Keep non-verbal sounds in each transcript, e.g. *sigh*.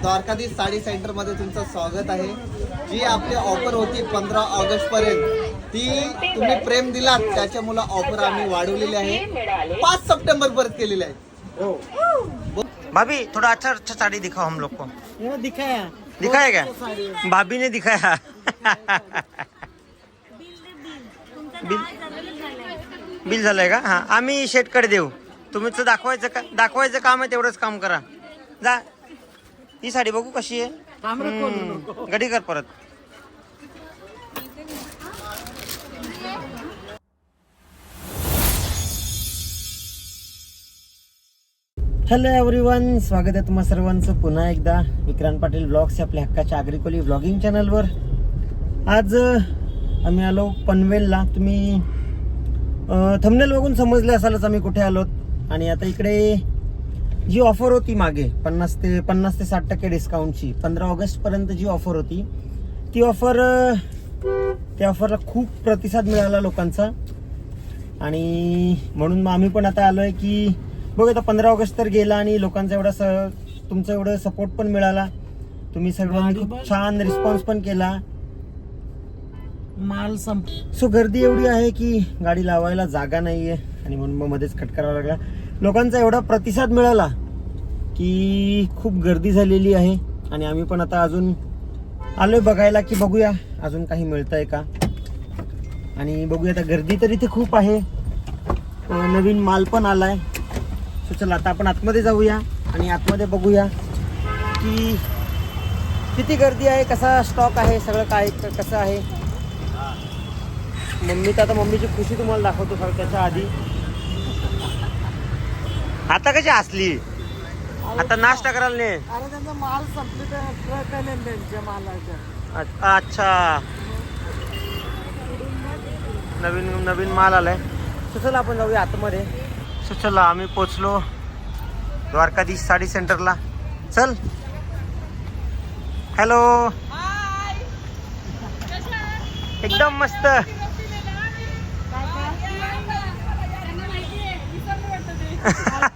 द्वारकाधीश साडी सेंटरमध्ये तुमचं स्वागत आहे. जी आपली ऑफर होती पंधरा ऑगस्ट पर्यंत ती तुम्ही प्रेम दिलात त्याच्यामुळे ऑफर आम्ही वाढवलेली आहे. पाच सप्टेंबर पर्यंत केलेली आहे. भाभी थोड़ा अच्छा अच्छा साड़ी दिखाओ हम लोग को ये दिखाया. दिखाया क्या? भाभी ने दिखाया. बिल बिल झालंय का? हा आम्ही शेटकडे देऊ. तुम्हीच दाखवायचं का दाखवायचं काम आहे तेवढंच काम करा. जा. ही साडी बघू कशी आहे. गडी कर परत. हॅलो एव्हरीवन स्वागत आहे तुम्हा सर्वांचं. पुन्हा एकदा विक्रांत पाटील ब्लॉग्स या आपल्या हक्काच्या आग्रिकोली ब्लॉगिंग चॅनलवर आज आम्ही आलो पनवेलला. तुम्ही थंबनेल बघून समजले असालच आम्ही कुठे आलोत. आणि आता इकडे जी ऑफर होती मागे पन्नास ते पन्नास ते साठ टक्के डिस्काउंटची पंधरा ऑगस्टपर्यंत जी ऑफर होती ती ऑफर त्या ऑफरला खूप प्रतिसाद मिळाला लोकांचा. आणि म्हणून मग आम्ही पण आता आलोय की बघ आता पंधरा ऑगस्ट तर गेला आणि लोकांचा एवढा स तुमचा एवढा सपोर्ट पण मिळाला. तुम्ही सर्वांनी खूप छान रिस्पॉन्स पण केला. माल संप सो गर्दी एवढी आहे की गाडी लावायला जागा नाहीये. आणि म्हणून मग मध्येच कट करावा लागला. लोकांचा एवढा प्रतिसाद मिळाला की खूप गर्दी झालेली आहे. आणि आम्ही पण आता अजून आलोय बघायला की बघूया अजून काही मिळतंय का. आणि बघूया आता गर्दी तर इथे खूप आहे. नवीन माल पण आलाय. सो चला आता आपण आतमध्ये जाऊया आणि आतमध्ये बघूया की किती गर्दी आहे कसा स्टॉक आहे सगळं काय कसं आहे. मम्मी तर आता मम्मीची खुशी तुम्हाला दाखवतो सगळं त्याच्या आधी. आता कशी असली आता नाश्ता करायला नाही अरे त्यांचा माल संपले तर ट्रक आले त्यांच्या मालाच्या अच्छा. नवीन नवीन माल आलाय. so चला आपण जाऊया आतमध्ये. so चला आम्ही पोचलो द्वारकाधीश साडी सेंटरला. चल. हॅलो एकदम मस्त. *laughs* *laughs*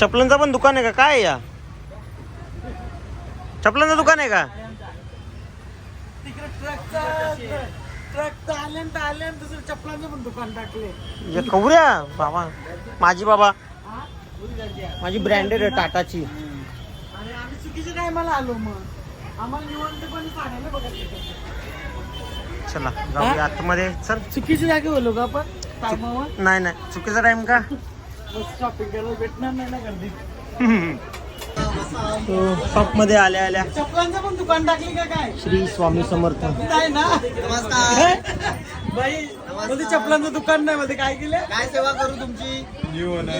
चपलांचं पण दुकान आहे का? काय या? चपलांचं दुकान आहे का? चपलांचं पण दुकान टाकले या? कवऱ्या बाबा माझी बाबा. माझी ब्रँडेड आहे टाटाची. आम्ही चुकीच्या टायमाला आलो मग. आम्हाला निवडणूक पाण्याला बघत चला जाऊया आतमध्ये. चल. चुकीची जागे बोलू का आपण? नाही नाही. चुकीचा टाइम का? शॉपिंग करायला भेटणार नाही ना गर्दी. *laughs* शॉपमध्ये आल्या आल्या. चपलांचं पण दुकान टाकली का काय? श्री स्वामी समर्थ. ना? बाई मध्ये चपलांचं दुकान नाही मध्ये काय केलं? काय सेवा करू तुमची?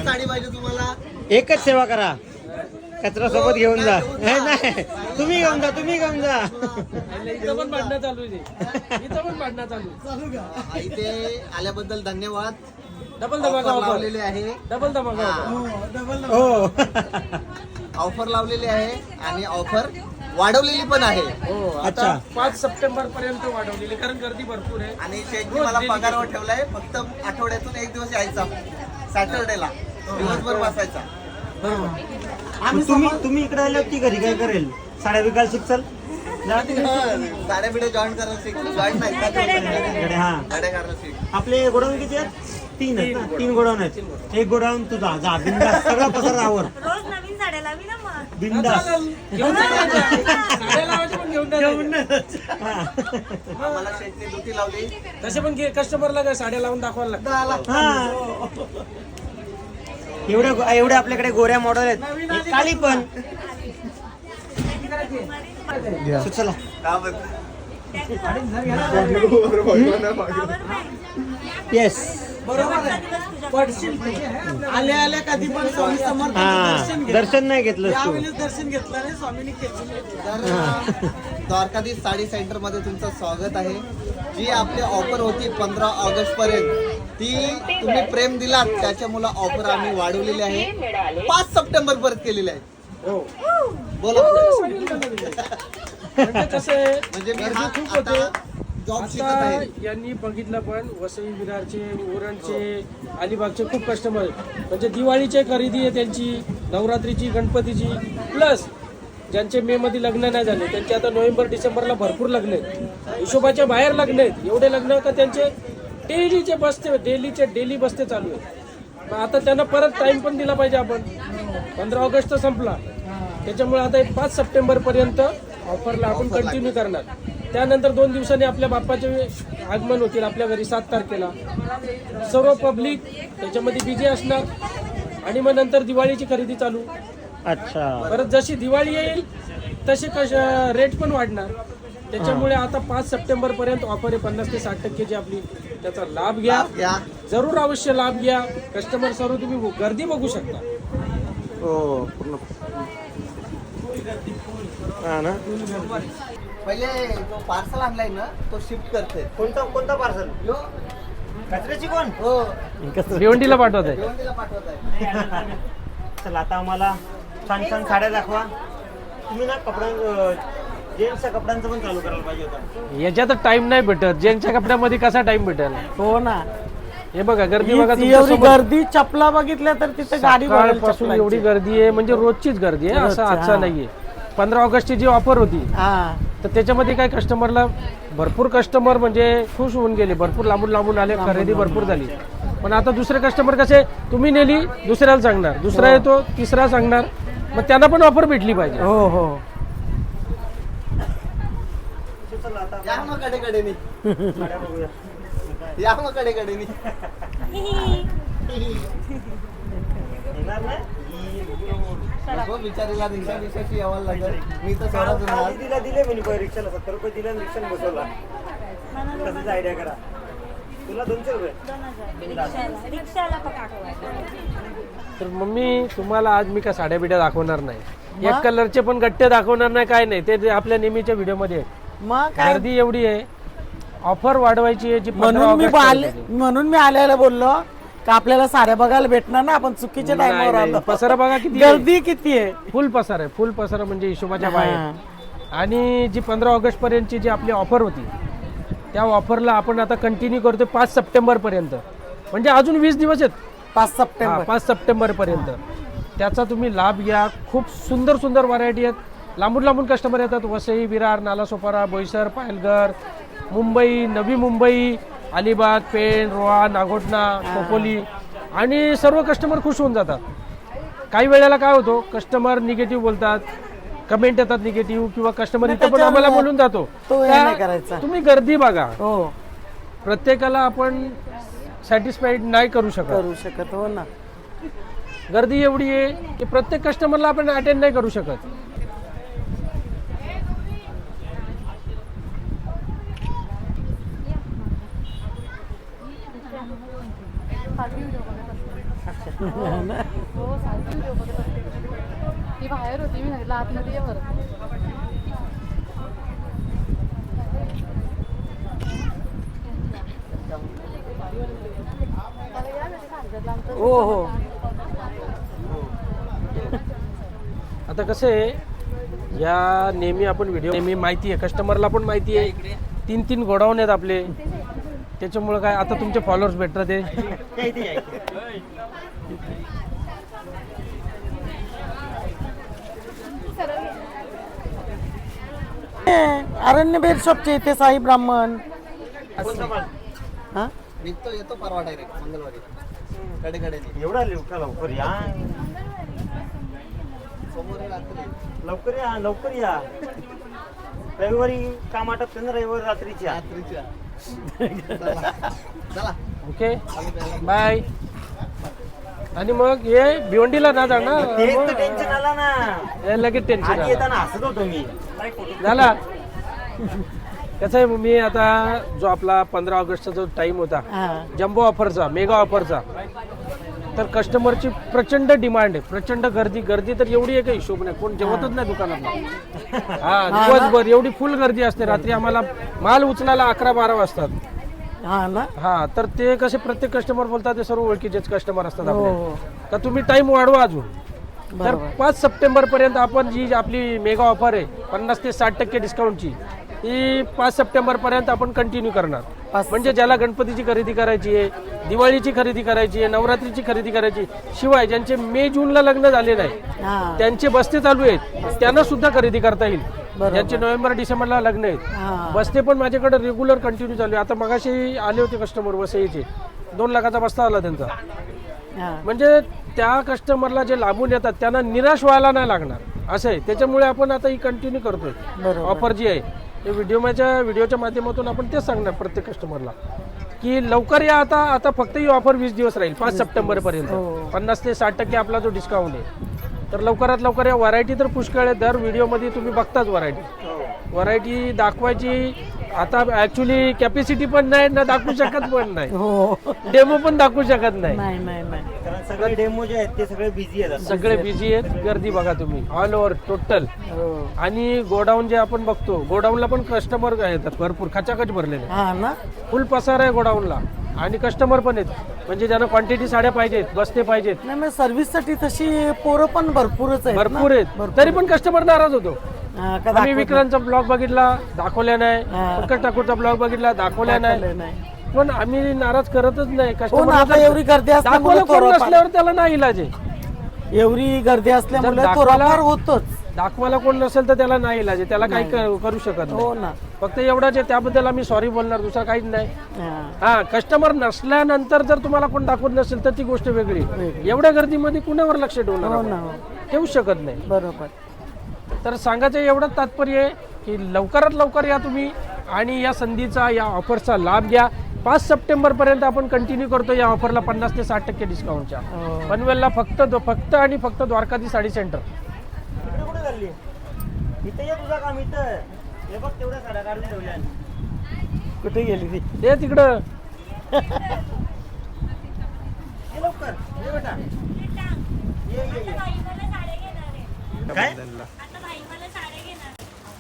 साडी पाहिजे तुम्हाला. एकच सेवा करा. कचरा सोबत घेऊन जा. नाही नाही. तुम्ही घेऊन जा तुम्ही घेऊन जा. इथं पण भांडणं चालू आहे. इथं पण भांडणं चालू चालू का इथे आल्याबद्दल धन्यवाद. डबल ऑफर लावलेली आहे. डबल धमाका डबल हो ऑफर लावलेली आहे आणि ऑफर वाढवलेली पण आहे. हो अच्छा. आता पाच सप्टेंबर पर्यंत वाढवलेली कारण गर्दी भरपूर आहे. आणि शेटने मला पगारावर ठेवलाय फक्त आठवड्यातून एक दिवस यायचा. सॅटरडेला दिवसभर बसायचा. आम्ही तुम्ही तुम्ही इकडे आले की घरी काय करेल? साड्या विकायला शिकचाल? जा. साड्या बिड्या जॉईन करायला शिक जॉईन नाही का इकडे हा. गाड्या करायला शिक. आपले गोडाऊन किती आहेत? तीन आहेत ना तीन गोडाऊन आहेत. एक गोडाऊन तुझा जा बिंदास सगळा पसर आवर रोज नवीन साड्या लावी ना मग. बिंदास. घेऊन शेटने दुटी लावली. तसे पण कस्टमरला काय साड्या लावून दाखवायला लागतात. हा. एवढे एवढे आपल्याकडे गोऱ्या मॉडेल आहेत. एक काळी पण. चला. का? येस बरोबर आहे. पडशील आले आले कधी पण स्वामी हा दर्शन घे दर्शन नाही घेतलं तू दर्शन घेतलं नाही स्वामीने खेचून घेतलं तर द्वारकाधीश साडी सेंटरमध्ये तुमचं स्वागत आहे. जी आपली ऑफर होती पंधरा ऑगस्ट पर्यंत ती तुम्ही प्रेम दिलात. त्याच्यामुळे ऑफर आम्ही वाढवलेली आहे. पाच सप्टेंबर पर्यंत केलेली आहे. हो. बोला. म्हणजे कसं आहे म्हणजे मी खूप आता होते जॉब शिकत आता आहे. यांनी बघितलं पण वसई विरारचे उरणचे अलिबागचे खूप कस्टमर आहेत. म्हणजे दिवाळीची खरेदी आहे त्यांची नवरात्रीची गणपतीची. प्लस ज्यांचे मे मध्ये लग्न नाही झाले त्यांचे आता नोव्हेंबर डिसेंबरला भरपूर लग्न आहेत. हिशोबाच्या बाहेर लग्न आहेत. एवढे लग्न का त्यांचे डेलीचे बसते डेलीचे डेली बसते चालू आहे मग आता त्यांना परत टाइम पण दिला पाहिजे आपण. पंधरा ऑगस्ट संपला. त्याच्यामुळे आता एक पाच सप्टेंबर पर्यंत ऑफरला आपण कंटिन्यू करणार. त्यानंतर दोन दिवसांनी आपल्या बाप्पाचे आगमन होतील आपल्या घरी सात तारखेला. सर्व पब्लिक त्याच्यामध्ये बिझी असणार. आणि मग नंतर दिवाळीची खरेदी चालू. अच्छा. परत जशी दिवाळी येईल तसे कश रेट पण वाढणार. त्याच्यामुळे आता पाच सप्टेंबर पर्यंत ऑफर आहे. पन्नास ते साठ टक्केची आपली त्याचा लाभ घ्या. जरूर अवश्य लाभ घ्या. कस्टमर सर्व तुम्ही गर्दी बघू शकता. हो पूर्ण. हा ना. पहिले जो पार्सल आणलाय ना तो शिफ्ट करते कोणता कोणता पार्सल यो. कचऱ्याची कोण? हो. भिवंडीला पाठवत आहे भिवंडीला पाठवत आहे चला आता आम्हाला छान छान साड्या दाखवा. तुम्ही ना कपड्यां जेंट्सच्या कपड्यांचं पण चालू करायला पाहिजे होता. याच्यात टाइम नाही भेटत. ज्यांच्या कपड्यामध्ये कसा टाइम भेटेल? हो ना. हे बघा गर्दी बघा ती एवढी गर्दी चपला बघितल्या तर तिथे गाडी पासून. एवढी गर्दी आहे म्हणजे रोजचीच गर्दी आहे असं आजचा हा. नाहीये. पंधरा ऑगस्टची जी ऑफर होती हा. तर त्याच्यामध्ये काय कस्टमरला भरपूर कस्टमर म्हणजे खुश होऊन गेले भरपूर लांबून लांबून आले खरेदी भरपूर झाली. पण आता दुसरे कस्टमर कसे तुम्ही नेली दुसऱ्याला सांगणार. दुसरा येतो तिसरा सांगणार. मग त्यांना पण ऑफर भेटली पाहिजे. हो हो. चला आता या मग या मग कडे कडेनी येणार ना नको बिचारीला रिक्षा बिक्षाची यावं लागेल. मी तर सोडत नाही दिला दिले म्हणे पहिले रिक्षाला. सत्तर रुपये दिले आणि रिक्षाने बसवला. तसंच आयडिया करा. तुला दोनशे रुपये. रिक्षाला. रिक्षाला पकडा तर मम्मी तुम्हाला आज मी का साड्या बिड्या दाखवणार नाही. एक कलरचे पण गट्टे दाखवणार नाही काय नाही. ते जे आपल्या नेहमीच्या व्हिडिओमध्ये आहे. मग गर्दी एवढी आहे. ऑफर वाढवायची आहे जी 15 म्हणून मी आले. म्हणून मी आल्याला बोललो. का आपल्याला साड्या बघायला भेटणार ना? आपण चुकीच्या नाही, टाइमवर नाही. आलो. पसारा बघा किती आहे. गर्दी किती आहे? फुल पसार आहे. फुल पसार म्हणजे हिशोबाच्या. बाहेर. आणि जी पंधरा ऑगस्ट पर्यंतची जी आपली ऑफर होती त्या ऑफरला आपण आता कंटिन्यू करतोय पाच सप्टेंबर पर्यंत. म्हणजे अजून वीस दिवस आहेत. पाच हा, सप्टेंबर पाच सप्टेंबर पर्यंत. त्याचा तुम्ही लाभ घ्या. खूप सुंदर सुंदर व्हरायटी आहेत. लांबून लांबून कस्टमर येतात. वसई विरार नालासोपारा बोईसर पायलघर मुंबई नवी मुंबई अलिबाग पेण रोहा नागोटणा खोपोली आणि सर्व कस्टमर खुश होऊन जातात. काही वेळेला काय होतो कस्टमर निगेटिव्ह बोलतात कमेंट येतात निगेटिव्ह किंवा कस्टमर इथं पण आम्हाला बोलून जातो. तो हे त्या- नाही करायचा. तुम्ही गर्दी बघा. हो. प्रत्येकाला आपण सॅटिस्फाईड नाही करू शकत. करू शकत हो ना. गर्दी एवढी आहे की प्रत्येक कस्टमरला आपण अटेंड नाही करू शकत. ती बाहेर होती मी सांगितलं आतमध्ये ये बरं. हो हो. आता कसं आहे या नेहमी आपण व्हिडिओ नेहमी माहिती आहे कस्टमरला पण माहिती आहे. तीन तीन गोडाऊन आहेत आपले. त्याच्यामुळे काय आता तुमचे फॉलोअर्स भेटतात ते. अरण्य बेर शॉपचे इथे साई ब्राह्मण? हा? निघतो येतो परवा डायरेक्ट मंगळवारी. कडे कडेनी एवढा लवकर लवकर या. रात्री. लवकर या लवकर या. रविवारी काम आटपते ना रविवारी रात्रीची या. रात्रीच्या. चला ओके बाय. आणि मग हे भिवंडीला ना जाणार? तेच तर टेन्शन आला ना. हे लगेच टेन्शन आधी येताना हसत होतो मी. झाला. कसं आहे मी आता जो आपला पंधरा ऑगस्टचा जो टाइम होता हा. जम्बो ऑफरचा मेगा ऑफरचा तर कस्टमरची प्रचंड डिमांड आहे. प्रचंड गर्दी. गर्दी तर एवढी आहे काही हिशोब नाही. कोण जेवतच नाही दुकानात. हा दिवसभर एवढी फुल गर्दी असते. रात्री आम्हाला माल उचलायला अकरा बारा वाजतात. हा ना. हा तर ते कसे प्रत्येक कस्टमर बोलतात ते सर्व ओळखीचेच कस्टमर असतात हो आपले. का तुम्ही टाइम वाढवा अजून. तर पाच सप्टेंबर पर्यंत आपण जी आपली मेगा ऑफर आहे पन्नास ते साठ टक्के डिस्काउंटची ही पाच सप्टेंबर पर्यंत आपण कंटिन्यू करणार. म्हणजे ज्याला गणपतीची खरेदी करायची आहे दिवाळीची खरेदी करायची आहे नवरात्रीची खरेदी करायची शिवाय ज्यांचे मे जूनला लग्न झाले नाही हा. त्यांचे बस्ते चालू आहेत त्यांना सुद्धा खरेदी करता येईल. ज्यांचे नोव्हेंबर डिसेंबरला लग्न आहेत हा. बसते पण माझ्याकडे रेग्युलर कंटिन्यू चालू आहे आता मगाशी आले होते कस्टमर वसईचे. दोन लाखाचा बस्ता आला त्यांचा. म्हणजे त्या कस्टमरला जे लाभून येतात त्यांना निराश व्हायला नाही लागणार. असं आहे. त्याच्यामुळे आपण आता ही कंटिन्यू करतोय. ऑफर जी आहे ते व्हिडिओच्या व्हिडिओच्या माध्यमातून आपण तेच सांगणार प्रत्येक कस्टमरला की लवकर या आता आता फक्त ही ऑफर वीस दिवस राहील पाच सप्टेंबर पर्यंत हो. पन्नास ते साठ टक्के आपला जो डिस्काउंट आहे तर लवकरात लवकर या व्हरायटी तर पुष्कळ आहे. दर व्हिडिओमध्ये तुम्ही बघताच व्हरायटी व्हरायटी दाखवायची आता ऍक्च्युली कॅपॅसिटी पण नाही ना दाखवू शकत पण नाही. हो. डेमो पण दाखवू शकत नाही. नाही नाही नाही. कारण सगळे डेमो जे आहेत ते सगळे बिझी आहेत आता. सगळे बिझी आहेत. गर्दी बघा तुम्ही. ऑल ओव्हर टोटल हो. आणि गोडाऊन जे आपण बघतो गोडाऊनला पण कस्टमर येतात भरपूर. खचाखच भरलेले हा ना. फुल पसार आहे गोडाऊनला. आणि कस्टमर पण आहेत. म्हणजे ज्यांना क्वांटिटी साड्या पाहिजेत बसते पाहिजेत. नाही मग साठी तशी पोरं पण भरपूरच आहेत ना? भरपूर आहेत. तरी पण कस्टमर नाराज होतो. हा, का आम्ही दाखवत विक्रांतचा ब्लॉग बघितला दाखवल्या नाही. हा. पंकज ठाकूरचा ब्लॉग बघितला दाखवल्या नाही. दाखवलं नाही. पण आम्ही नाराज करतच नाही. हो ना, आता कस्टमर एवढी गर्दी असल्यामुळे दाखवलं कोण थोडंफार- नसल्यावर त्याला नाही इलाज. आहे एवढी गर्दी असल्यामुळे जर दाखवायला- थोडाफार होतोच. दाखवायला कोण नसेल तर त्याला नाही इलाज आहे. त्याला काही क- करू शकत हो नाही ना. फक्त एवढंच आहे त्याबद्दल आम्ही सॉरी बोलणार दुसरं काहीच नाही. हा. हा कस्टमर नसल्यानंतर जर तुम्हाला कोण दाखवत नसेल तर ती गोष्ट वेगळी. एवढ्या गर्दीमध्ये कुणावर लक्ष ठेवणार हो आपण? ना. हो. ठेवू शकत नाही. बरोबर. तर सांगायचं एवढंच तात्पर्य आहे की लवकरात लवकर या तुम्ही आणि या संधीचा या ऑफरचा लाभ घ्या. पाच सप्टेंबर पर्यंत आपण कंटिन्यू करतो या ऑफरला पन्नास ते साठ टक्के डिस्काउंटच्या हो. पनवेलला फक्त फक्त आणि फक्त द्वारकाधी साडी सेंटर इथे ये तुझं काम इथं. हे बघ तेवढ्या साड्या काढून ठेवल्या कुठे गेली ती? ते तिकडं. *laughs* ये लवकर. ये बेटा. ये ये ये. काय?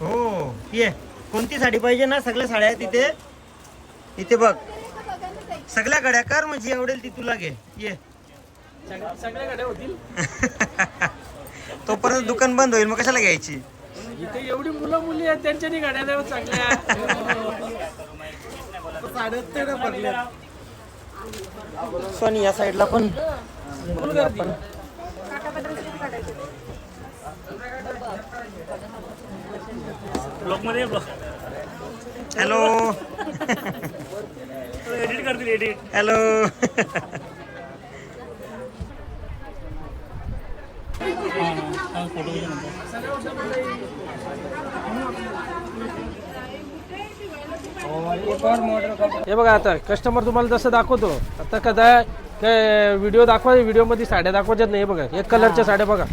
हो ये. कोणती साडी पाहिजे ना सगळ्या साड्या आहेत तिथे इथे बघ. सगळ्या गड्या कर म्हणजे आवडेल ती तुला घे. ये. सगळ्याकडे होतील. *laughs* तोपर्यंत दुकान बंद होईल मग कशाला घ्यायची? इथे एवढी मुलं मुली आहेत त्यांच्यानी गाड्या द्यावं चांगल्या. साड्यात भरल्या सोनी या साईडला पण गर्दी हॅलो हॅलो हे बघा आता कस्टमर तुम्हाला जसं दाखवतो आता कदा काय व्हिडिओ दाखवा व्हिडिओमध्ये साड्या दाखवायच्याच नाही हे बघा एक कलरच्या साड्या बघा.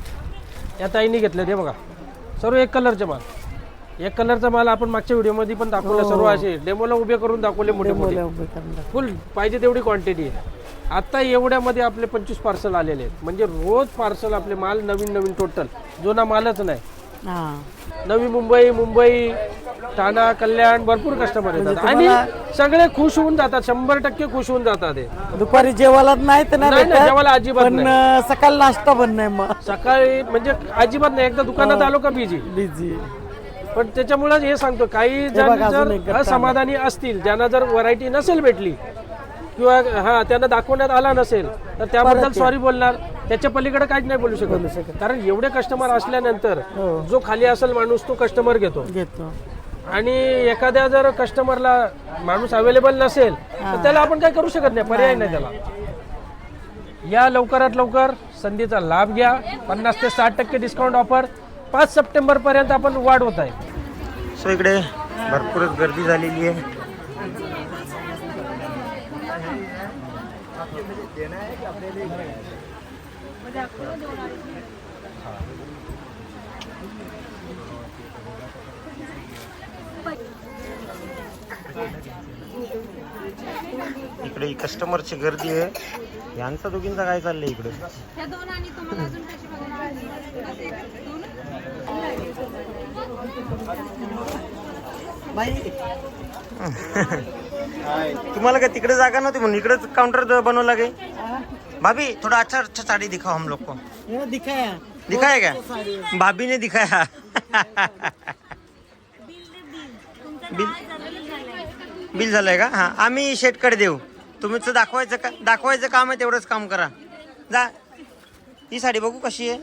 या ताईने घेतल्या ते बघा. सर्व एक कलरचे माल. एक कलरचा माल आपण मागच्या व्हिडिओमध्ये पण दाखवला सर्व असे. डेमोला उभे करून दाखवले मोठे मोठे फुल पाहिजे तेवढी क्वांटिटी आहे. आता एवढ्यामध्ये आपले पंचवीस पार्सल आलेले आहेत. म्हणजे रोज पार्सल आपले माल नवीन नवीन टोटल जुना मालच नाही. हा. नवी मुंबई मुंबई ठाणा कल्याण भरपूर कस्टमर येतात. आणि सगळे खुश होऊन जातात. शंभर टक्के खुश होऊन जातात दुपारी जेवायला नाही तर नाही नाही, नाही, भेटत. जेवायला अजिबात पण नाही. अं, सकाळी नाश्ता पण नाही मग. सकाळी म्हणजे अजिबात नाही. एकदा दुकानात आलो का बिझी बिझी पण त्याच्यामुळे हे सांगतो काही जण बघा, अजून जर एक गट्टा असमाधानी असतील. ज्यांना जर व्हरायटी नसेल भेटली किंवा हा त्यांना दाखवण्यात आला नसेल तर त्याबद्दल. सॉरी बोलणार. त्याच्या पलीकडे काहीच नाही बोलू शकत. कारण एवढे कस्टमर असल्यानंतर हो. जो खाली असेल माणूस तो कस्टमर घेतो. घेतो. आणि एखाद्या जर कस्टमरला माणूस अवेलेबल नसेल तर त्याला आपण काय करू शकत नाही. पर्याय नाही त्याला. या लवकरात लवकर संधीचा लाभ घ्या. पन्नास ते साठ टक्के डिस्काउंट ऑफर पाच सप्टेंबर पर्यंत आपण वाढ होत आहे. सो इकडे भरपूरच गर्दी झालेली आहे. इकडे कस्टमरची गर्दी आहे. यांचा दोघींचा काय चाललंय इकडे? ह्या दोन आणि तुम्हाला काय तिकडे जागा नव्हती म्हणून इकडेच काउंटर बनवला गे भाभी थोड़ा अच्छा अच्छा साड़ी दिखाओ हम लोग को ये दिखाया. दिखाया क्या? भाभी ने दिखाया. बिल बिल झालंय का? हा. आम्ही शेटकडे देऊ. तुमचं दाखवायचं का दाखवायचं काम आहे तेवढंच काम करा. जा. ही साडी बघू कशी आहे.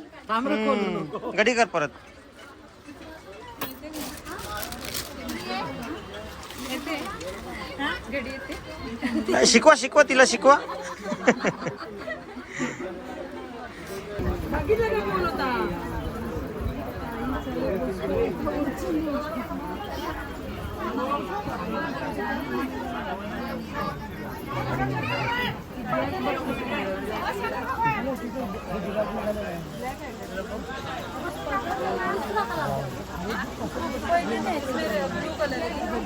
गडी कर परत. शिकवा शिकवा तिला शिकवा. कलर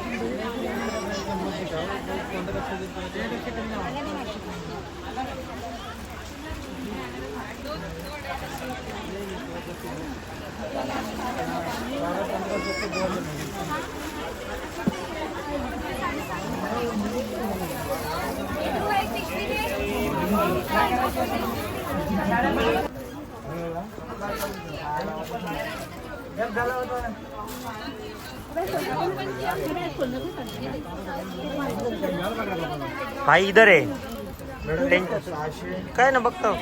भाई इधर आहे काय ना बघतो?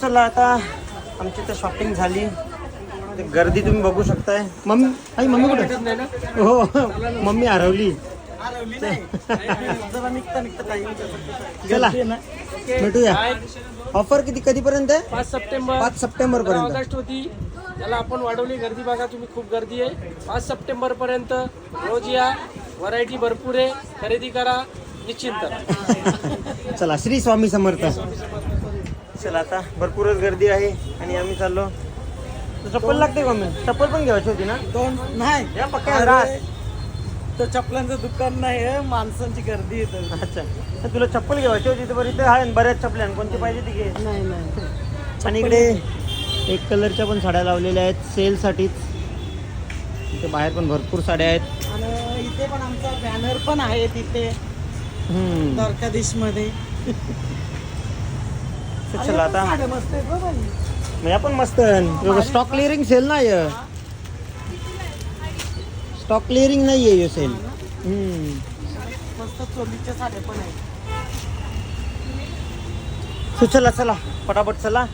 चला आता आमची तर शॉपिंग झाली गर्दी तुम्ही बघू शकताय मम्मी आई मम्मी कुठे हो मम्मी हरवली चला. भेटूया. ऑफर किती कधीपर्यंत आहे? पाच सप्टेंबर. पाच सप्टेंबर पर्यंत ऑगस्ट होती. त्याला आपण वाढवली. गर्दी बघा तुम्ही खूप गर्दी आहे. पाच सप्टेंबर पर्यंत रोज या. व्हरायटी भरपूर आहे. खरेदी करा. निश्चिंत. चला श्री स्वामी समर्थ. चला आता भरपूरच गर्दी आहे आणि आम्ही चाललो. चप्पल लागते का मम्मी? चप्पल पण घ्यायची होती ना? दोन नाही. या पक्का रास. तर चपलांचं दुकान नाही आहे माणसांची गर्दी आहे तर. अच्छा. तर तुला चप्पल घ्यायची होती तर बरं इथे आहे ना बऱ्याच चपल्या. आहेत. कोणती पाहिजे ती घे? नाही नाही. आणि इकडे एक कलरच्या पण साड्या लावलेल्या आहेत सेलसाठीच. इथे बाहेर पण भरपूर साड्या आहेत. आणि इथे पण आमचा बॅनर पण आहे तिथे हम्म. द्वारकाधीशमध्ये तर चला आता. मस्त आहेत बघ बाई. म्हणजे आपण मस्त स्टॉक क्लिअरिंग सेल नाही स्टॉक क्लिअरिंग नाही आहे सेल मस्त चोलीच्या साड्या पण आहेत. सो चला चला पटापट चला.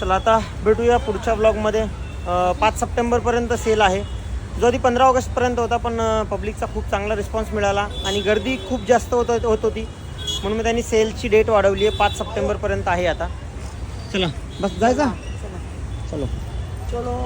चला आता भेटूया पुढच्या ब्लॉगमध्ये पाच सप्टेंबरपर्यंत सेल आहे. जो आधी पंधरा ऑगस्टपर्यंत होता पण पब्लिकचा खूप चांगला रिस्पॉन्स मिळाला आणि गर्दी खूप जास्त होत होत होती. म्हणून मग त्यांनी सेलची डेट वाढवली आहे. पाच सप्टेंबरपर्यंत आहे आता. चला बस जायचा? चलो. चलो.